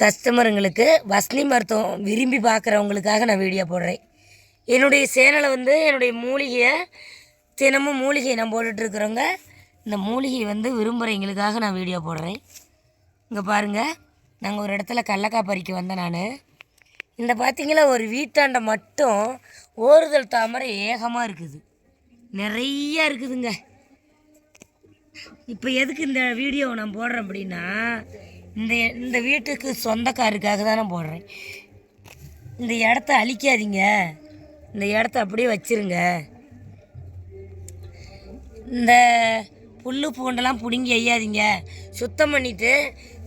கஸ்டமருங்களுக்கு வசனி மருத்துவம் விரும்பி பார்க்குறவங்களுக்காக நான் வீடியோ போடுறேன். என்னுடைய சேனலை வந்து என்னுடைய மூலிகையை தினமும் மூலிகையை நான் போட்டுட்ருக்குறோங்க இந்த மூலிகையை வந்து விரும்புகிறவங்களுக்காக நான் வீடியோ போடுறேன். இங்கே பாருங்கள் நாங்கள் ஒரு இடத்துல கடலக்காய் பறிக்க வந்தேன் நான். இந்த பார்த்தீங்களா ஒரு வீட்டாண்ட மட்டும் ஓறுதல் தாமரை ஏகமாக இருக்குது. நிறைய இருக்குதுங்க. இப்போ எதுக்கு இந்த வீடியோவை நான் போடுறேன் அப்படின்னா இந்த இந்த வீட்டுக்கு சொந்தக்காருக்காக தானே போடுறேன். இந்த இடத்த அழிக்காதீங்க. இந்த இடத்த அப்படியே வச்சிருங்க. இந்த புல் பூண்டெல்லாம் பிடுங்கி எய்யாதீங்க. சுத்தம் பண்ணிவிட்டு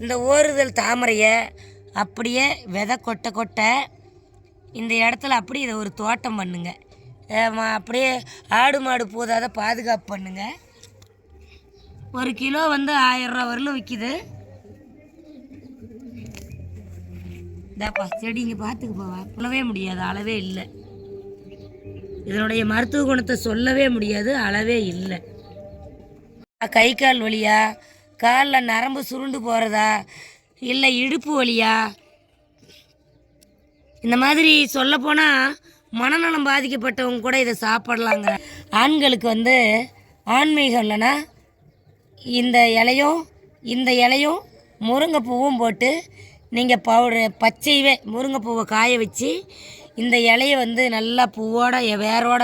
இந்த ஓறுதல் தாமரையை அப்படியே விதை கொட்டை கொட்டை இந்த இடத்துல அப்படியே இதை ஒரு தோட்டம் பண்ணுங்க. அப்படியே ஆடு மாடு போதாத பாதுகாப்பு பண்ணுங்க. ஒரு கிலோ வந்து ஆயிரம் ரூபா வரலும் விற்கிது இதாப்பா செடிங்க பார்த்துக்குப்பா சொல்லவே முடியாது அளவே இல்லை. இதனுடைய மருத்துவ குணத்தை சொல்லவே முடியாது அளவே இல்லை. கை கால் வலியா? காலில் நரம்பு சுருண்டு போகிறதா இல்லை இடுப்பு வலியா? இந்த மாதிரி சொல்லப்போனால் மனநலம் பாதிக்கப்பட்டவங்க கூட இதை சாப்பிடலாங்க ஆண்களுக்கு வந்து ஆன்மீகம் இல்லைன்னா இந்த இலையும் இந்த இலையும் முருங்கைப்பூவும் போட்டு நீங்கள் பவுடர் பச்சையவே முருங்கைப்பூவை காய வச்சு இந்த இலையை வந்து நல்லா பூவோட வேரோட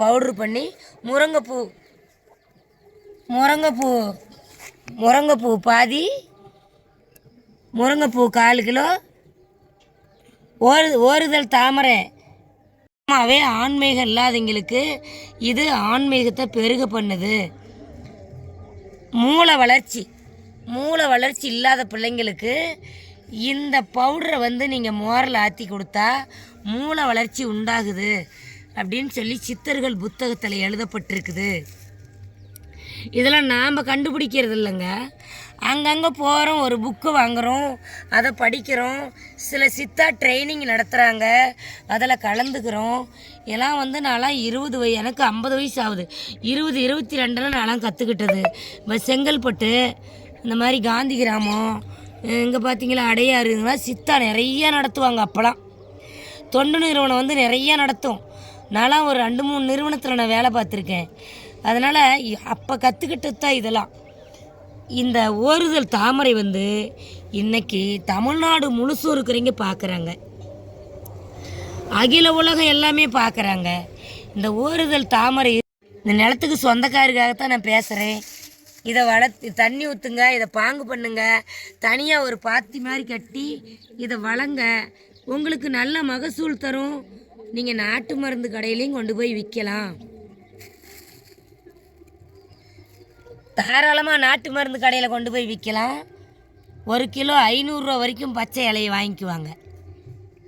பவுட்ரு பண்ணி முருங்கைப்பூ முருங்கைப்பூ முருங்கைப்பூ பாதி முருங்கைப்பூ கால் கிலோ ஓரு ஓறுதல் தாமரை. ஆமாவே ஆன்மீகம் இல்லாதவங்களுக்கு இது ஆன்மீகத்தை பெருக பண்ணுது. மூளை வளர்ச்சி மூளை வளர்ச்சி இல்லாத பிள்ளைங்களுக்கு இந்த பவுடரை வந்து நீங்கள் மோரில் ஆற்றி கொடுத்தா மூளை வளர்ச்சி உண்டாகுது அப்படின்னு சொல்லி சித்தர்கள் புத்தகத்தில் எழுதப்பட்டிருக்குது. இதெல்லாம் நாம் கண்டுபிடிக்கிறது இல்லைங்க. அங்கங்கே போகிறோம் ஒரு புக்கு வாங்குகிறோம் அதை படிக்கிறோம் சில சித்தா ட்ரைனிங் நடத்துகிறாங்க அதில் கலந்துக்கிறோம். எல்லாம் வந்து நான்லாம் இருபது வய எனக்கு ஐம்பது வயசு ஆகுது. இருபது இருபத்தி ரெண்டில் நான்லாம் கற்றுக்கிட்டது இப்போ செங்கல்பட்டு இந்த மாதிரி காந்தி கிராமம் இங்கே பார்த்தீங்களா அடையாறு. சித்தா நிறையா நடத்துவாங்க அப்போலாம் தொண்டு நிறுவனம் வந்து நிறையா நடத்தும். நான்லாம் ஒரு ரெண்டு மூணு நிறுவனத்தில் நான் வேலை பார்த்துருக்கேன். அதனால் அப்போ கற்றுக்கிட்டது தான் இதெல்லாம். இந்த ஓறுதல் தாமரை வந்து இன்றைக்கி தமிழ்நாடு முழுசும் இருக்கிறவங்க பார்க்குறாங்க அகில உலகம் எல்லாமே பார்க்குறாங்க இந்த ஓறுதல் தாமரை இந்த நிலத்துக்கு சொந்தக்காருக்காகத்தான் நான் பேசுகிறேன் இதை வளர்த்து தண்ணி ஊற்றுங்க இதை பாங்கு பண்ணுங்க. தனியாக ஒரு பாத்தி மாதிரி கட்டி இதை வளங்க. உங்களுக்கு நல்ல மகசூல் தரும். நீங்கள் நாட்டு மருந்து கடையிலையும் கொண்டு போய் விற்கலாம் தாராளமாக நாட்டு மருந்து கடையில் கொண்டு போய் விற்கலாம் ஒரு கிலோ ஐநூறுரூவா வரைக்கும் பச்சை இலையை வாங்கிக்குவாங்க.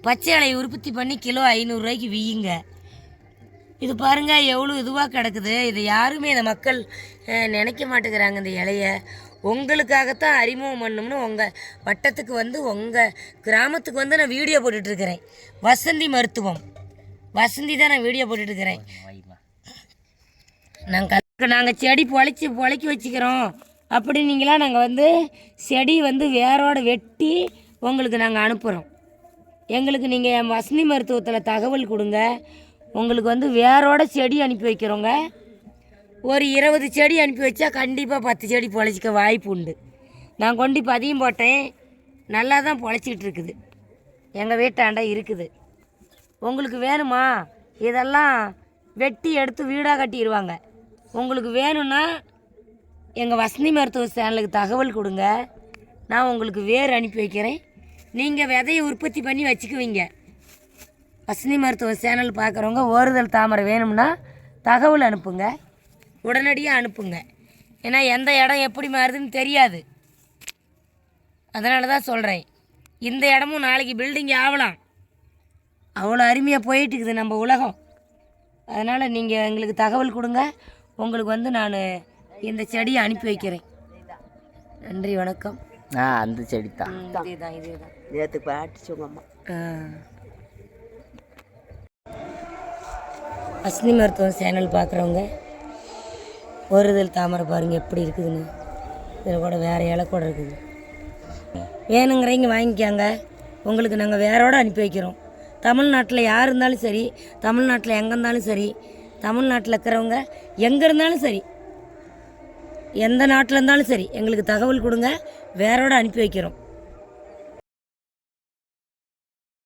பச்சை இலையை உற்பத்தி பண்ணி கிலோ ஐநூறுரூவாய்க்கு வியுங்க. இது பாருங்க எவ்வளோ இதுவாக கிடக்குது. இதை யாருமே இந்த மக்கள் நினைக்க மாட்டேங்கிறாங்க இந்த இலைய. உங்களுக்காகத்தான் அறிமுகம் பண்ணணும்னு உங்கள் வட்டத்துக்கு வந்து உங்கள் கிராமத்துக்கு வந்து நான் வீடியோ போட்டுட்ருக்கிறேன். வசந்தி மருத்துவம். வசந்தி தான் நான் வீடியோ போட்டுட்ருக்கிறேன். நாங்கள் நாங்கள் செடி பொழைச்சி பொழைக்கி வச்சுக்கிறோம். அப்படின்னீங்களா நாங்கள் வந்து செடி வந்து வேரோட வெட்டி உங்களுக்கு நாங்கள் அனுப்புகிறோம் எங்களுக்கு நீங்கள் வசந்தி மருத்துவத்தில் தகவல் கொடுங்க. உங்களுக்கு வந்து வேரோட செடி அனுப்பி வைக்கிறோங்க. ஒரு இருபது செடி அனுப்பி வச்சா கண்டிப்பாக பத்து செடி பொழைச்சிக்க வாய்ப்பு உண்டு. நான் கொண்டு பதியம் போட்டேன். நல்லா தான் பொழைச்சிக்கிட்டு இருக்குது. எங்கள் வீட்டாண்ட இருக்குது. உங்களுக்கு வேணுமா? இதெல்லாம் வெட்டி எடுத்து வீடாக கட்டிடுவாங்க. உங்களுக்கு வேணும்னா எங்கள் வசந்தி மருத்துவ சேனலுக்கு தகவல் கொடுங்க. நான் உங்களுக்கு வேர் அனுப்பி வைக்கிறேன். நீங்கள் விதையை உற்பத்தி பண்ணி வச்சுக்குவீங்க. வசந்தி மருத்துவ சேனல் பார்க்குறவங்க ஓறுதல் தாமரை வேணும்னா தகவல் அனுப்புங்க. உடனடியாக அனுப்புங்க. ஏன்னா எந்த இடம் எப்படி மாறுதுன்னு தெரியாது. அதனால தான் சொல்கிறேன் இந்த இடமும் நாளைக்கு பில்டிங் ஆகலாம் அவ்வளோ அருமையாக போயிட்டு இருக்குது நம்ம உலகம். அதனால் நீங்கள் எங்களுக்கு தகவல் கொடுங்க. உங்களுக்கு வந்து நான் இந்த செடியை அனுப்பி வைக்கிறேன். நன்றி வணக்கம். ஆ அந்த செடி தான் இதே தான் இதே தான் நேற்று பாட்டுச்சு உங்கள் அம்மா. அஸ்னி மருத்துவம் சேனல் பார்க்குறவங்க ஒருதல் தாமரை பாருங்கள் எப்படி இருக்குதுன்னு. இதில் கூட வேறு இலை கூட இருக்குது. வேணுங்கிறவங்க வாங்கிக்கோங்க. உங்களுக்கு நாங்கள் வேறோடு அனுப்பி வைக்கிறோம். தமிழ்நாட்டில் யார் இருந்தாலும் சரி தமிழ்நாட்டில் எங்கே இருந்தாலும் சரி தமிழ்நாட்டில் இருக்கிறவங்க எங்கே இருந்தாலும் சரி எந்த நாட்டில் இருந்தாலும் சரி எங்களுக்கு தகவல் கொடுங்க. வேறோட அனுப்பி வைக்கிறோம்.